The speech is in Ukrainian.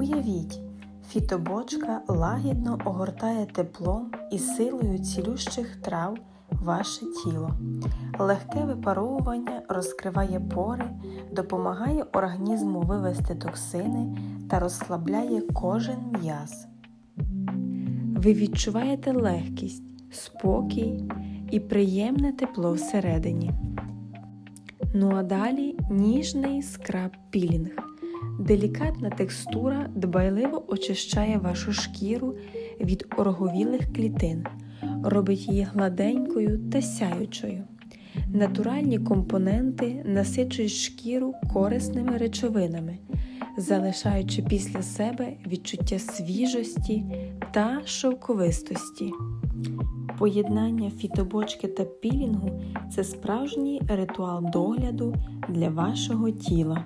Уявіть, фітобочка лагідно огортає теплом і силою цілющих трав ваше тіло. Легке випаровування розкриває пори, допомагає організму вивести токсини та розслабляє кожен м'яз. Ви відчуваєте легкість, спокій і приємне тепло всередині. Ну а далі ніжний скраб пілінг. Делікатна текстура дбайливо очищає вашу шкіру від ороговілих клітин, робить її гладенькою та сяючою. Натуральні компоненти насичують шкіру корисними речовинами, залишаючи після себе відчуття свіжості та шовковистості. Поєднання фітобочки та пілінгу це справжній ритуал догляду для вашого тіла.